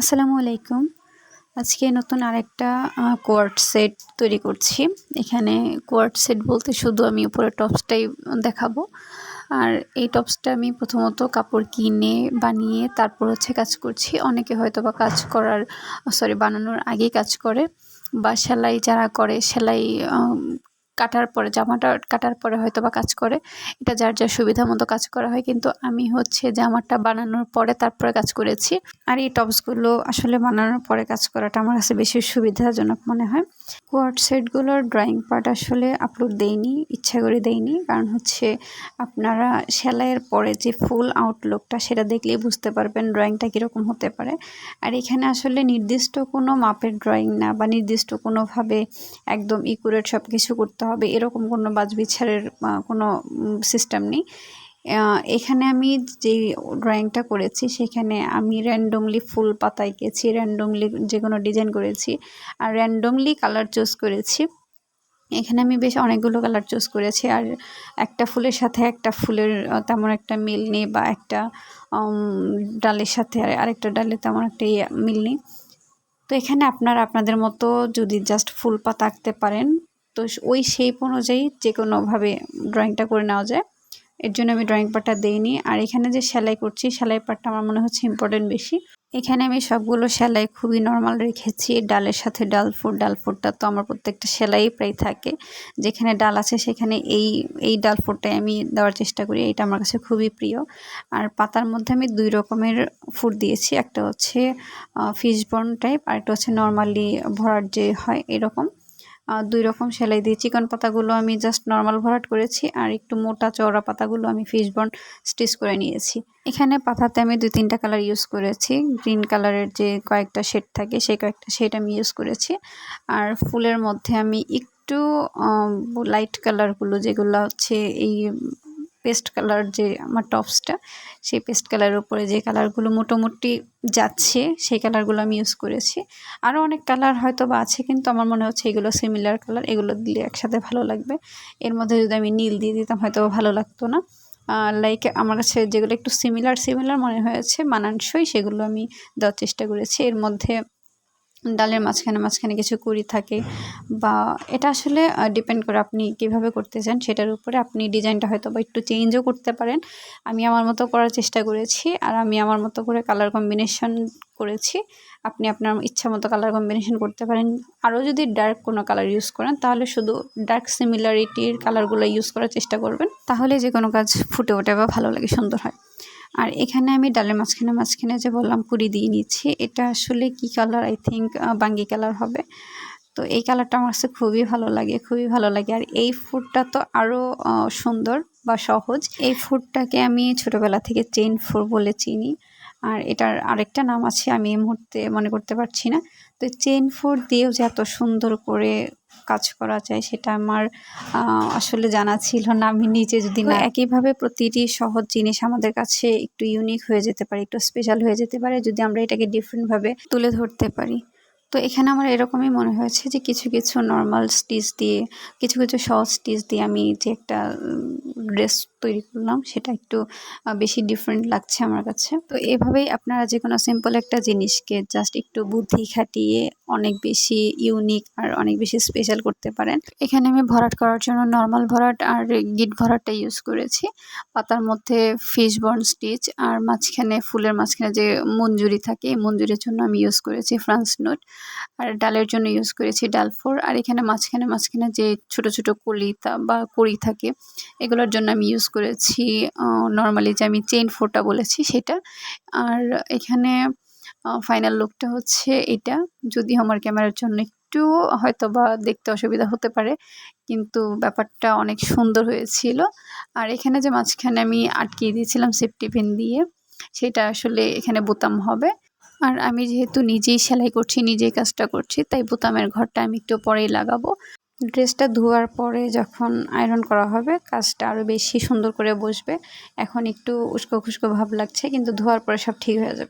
আসসালামু আলাইকুম। আজকে নতুন আরেকটা কোয়ার্ট সেট তৈরি করছি। এখানে কোয়ার্ট সেট বলতে শুধু আমি উপরে টপসটাই দেখাবো। আর এই টপসটা আমি প্রথমত কাপড় কিনে বানিয়ে তারপর হচ্ছে কাজ করছি। অনেকে হয়তো বা কাজ করার সরি বানানোর আগেই কাজ করে বা সেলাই যারা করে, সেলাই কাটার পরে, জামাটা কাটার পরে হয়তো বা কাজ করে। এটা যার যার সুবিধা মতো কাজ করা হয়। কিন্তু আমি হচ্ছে জামাটা বানানোর পরে তারপরে কাজ করেছি। আর এই টপসগুলো আসলে বানানোর পরে কাজ করাটা আমার কাছে বেশি সুবিধাজনক মনে হয়। কোয়ার্ড সেটগুলোর ড্রয়িং পার্ট আসলে আপলোড দেইনি, ইচ্ছা করে দেইনি। কারণ হচ্ছে আপনারা সেলাইয়ের পরে যে ফুল আউটলুকটা সেটা দেখলেই বুঝতে পারবেন ড্রয়িংটা কীরকম হতে পারে। আর এখানে আসলে নির্দিষ্ট কোনো মাপের ড্রয়িং না বা নির্দিষ্ট কোনোভাবে একদম ইকুরেট সব কিছু করতে হবে, এরকম কোনো বাজবিছারের কোনো সিস্টেম নেই। এখানে আমি যে ড্রয়িংটা করেছি, সেখানে আমি র্যান্ডমলি ফুল পাতা এঁকেছি র্যান্ডমলি যে কোনো ডিজাইন করেছি, আর র্যান্ডমলি কালার চুজ করেছি। এখানে আমি বেশ অনেকগুলো কালার চুজ করেছি, আর একটা ফুলের সাথে একটা ফুলের তেমন একটা মিল নেই বা একটা ডালের সাথে আর আরেকটা ডালে তেমন একটা ইয়ে মিল নেই। তো এখানে আপনারা আপনাদের মতো যদি জাস্ট ফুল পাতা আঁকতে পারেন তো ওই শেপ অনুযায়ী যে কোনোভাবে ড্রয়িংটা করে নেওয়া যায়। এর জন্য আমি ড্রয়িং পার্টটা দিইনি। আর এখানে যে সেলাই করছি, সেলাই পার্টটা আমার মনে হচ্ছে ইম্পর্টেন্ট বেশি। এখানে আমি সবগুলো সেলাই খুবই নর্মাল রেখেছি। ডালের সাথে ডাল ফুট, ডাল ফুটটা তো আমার প্রত্যেকটা সেলাই প্রায় থাকে। যেখানে ডাল আছে, সেখানে এই এই ডাল ফুটটাই আমি দেওয়ার চেষ্টা করি। এটা আমার কাছে খুবই প্রিয়। আর পাতার মধ্যে আমি দুই রকমের ফুট দিয়েছি। একটা হচ্ছে ফিশ বর্ন টাইপ আর একটা হচ্ছে নর্মালি ভরার যে হয়, এরকম। দুই রকম সেলাই দিয়ে চিকন পাতাগুলো আমি জাস্ট নর্মাল ভরাট করেছি আর একটু মোটা চওড়া পাতাগুলো আমি ফিশবন স্টিচ করে নিয়েছি। এখানে পাতাতে আমি দুই তিনটা কালার ইউজ করেছি। গ্রিন কালারের যে কয়েকটা শেড থাকে, সেই কয়েকটা শেড আমি ইউজ করেছি। আর ফুলের মধ্যে আমি একটু লাইট কালারগুলো যেগুলো হচ্ছে এই পেস্ট কালার যে আমার টপসটা, সেই পেস্ট কালারের উপরে যে কালারগুলো মোটামুটি যাচ্ছে, সেই কালারগুলো আমি ইউজ করেছি। আরও অনেক কালার হয়তো বা আছে, কিন্তু আমার মনে হচ্ছে এগুলো সিমিলার কালার, এগুলো দিলে একসাথে ভালো লাগবে। এর মধ্যে যদি আমি নীল দিয়ে দিতাম হয়তো ভালো লাগতো না। লাইক আমার কাছে যেগুলো একটু সিমিলার সিমিলার মনে হয়েছে, মানানসই, সেগুলো আমি দেওয়ার চেষ্টা করেছি। এর মধ্যে ডালের মাঝখানে মাঝখানে কিছু কুড়ি থাকে বা এটা আসলে ডিপেন্ড করে আপনি কীভাবে করতে চান সেটার উপরে আপনি ডিজাইনটা হয়তো বা একটু চেঞ্জও করতে পারেন। আমি আমার মতো করার চেষ্টা করেছি আর আমি আমার মতো করে কালার কম্বিনেশন করেছি। আপনি আপনার ইচ্ছা মতো কালার কম্বিনেশন করতে পারেন। আরও যদি ডার্ক কোনো কালার ইউজ করেন, তাহলে শুধু ডার্ক সিমিলারিটির কালারগুলো ইউজ করার চেষ্টা করবেন। তাহলে যে কোনো কাজ ফুটে ওঠে বা ভালো লাগে, সুন্দর হয়। আর এখানে আমি ডালের মাঝখানে মাঝখানে যে বললাম পুরি দিয়ে নিচ্ছি, এটা আসলে কি কালার আই থিঙ্ক বাঙ্গি কালার হবে। তো এই কালারটা আমার কাছে খুবই ভালো লাগে, খুবই ভালো লাগে। আর এই ফুডটা তো আরও সুন্দর বা সহজ। এই ফুডটাকে আমি ছোটোবেলা থেকে চেইন ফুড বলে চিনি। আর এটার আরেকটা নাম আছে, আমি এই মুহূর্তে মনে করতে পারছি না। তো চেইন ফুড দিয়েও যে এত সুন্দর করে কাজ করা যায় সেটা আমার আসলে জানা ছিল না। আমি নিজে যদি না একইভাবে প্রতিটি সহজ জিনিস আমাদের কাছে একটু ইউনিক হয়ে যেতে পারে, একটু স্পেশাল হয়ে যেতে পারে, যদি আমরা এটাকে ডিফারেন্টভাবে তুলে ধরতে পারি। তো এখানে আমার এরকমই মনে হয়েছে যে কিছু কিছু নর্মাল স্টিচ দিয়ে, কিছু কিছু সহজ স্টিচ দিয়ে আমি যে একটা ড্রেস তৈরি করলাম, সেটা একটু বেশি ডিফারেন্ট লাগছে আমার কাছে। তো এভাবেই আপনারা যে কোনো সিম্পল একটা জিনিসকে জাস্ট একটু বুদ্ধি খাটিয়ে অনেক বেশি ইউনিক আর অনেক বেশি স্পেশাল করতে পারেন। এখানে আমি ভরাট করার জন্য নর্মাল ভরাট আর গিট ভরাটটা ইউজ করেছি। পাতার মধ্যে ফিশ বর্ন স্টিচ আর মাঝখানে, ফুলের মাঝখানে যে মঞ্জুরি থাকে, এই মঞ্জুরির জন্য আমি ইউজ করেছি ফ্রান্স নোট আর ডালের জন্য ইউজ করেছি ডাল ফোর আর এখানে মাঝখানে মাঝখানে যে ছোট ছোট কলিতা বা কড়ি থাকে, এগুলোর জন্য আমি ইউজ করেছি নর্মালি যে আমি চেইন ফোরটা বলেছি সেটা। আর এখানে ফাইনাল লুকটা হচ্ছে এটা। যদি আমার ক্যামেরার জন্য একটু হয়তো বা দেখতে অসুবিধা হতে পারে, কিন্তু ব্যাপারটা অনেক সুন্দর হয়েছিল। আর এখানে যে মাঝখানে আমি আটকিয়ে দিয়েছিলাম সেফটি পেন দিয়ে, সেটা আসলে এখানে বোতাম হবে। আর আমি যেহেতু নিজেই সেলাই করছি, নিজেই কাজটা করছি, তাই বোতামের ঘরটা আমি একটু পরেই লাগাবো। ড্রেসটা ধোয়ার পরে যখন আয়রন করা হবে, কাজটা আরও বেশি সুন্দর করে বসবে। এখন একটু উস্কো খুস্কো ভাব লাগছে, কিন্তু ধোয়ার পরে সব ঠিক হয়ে যাবে।